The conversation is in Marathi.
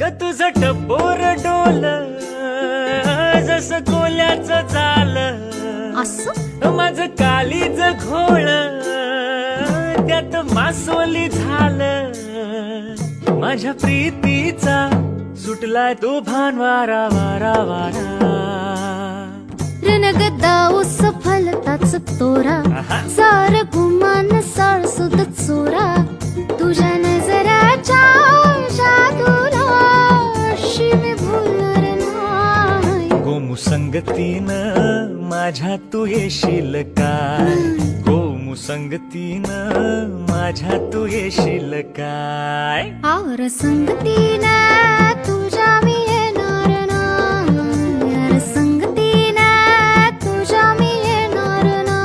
ग तुझं टपोर डोल जस कोल्याचं झालं असं? माझं कालीच घोळ त्यात मासोली झालं. माझ्या प्रीतीचा सुटलाय तो भान वारा वारा वारा. गोमुसंगतीनं माझ्या तू येशील काय गोमुसंगतीनं हो माझ्या तू येशील काय आवर संगतीनं तुझ्या मी येणार ना. आवर संगतीनं तुझ्या मी येणार ना.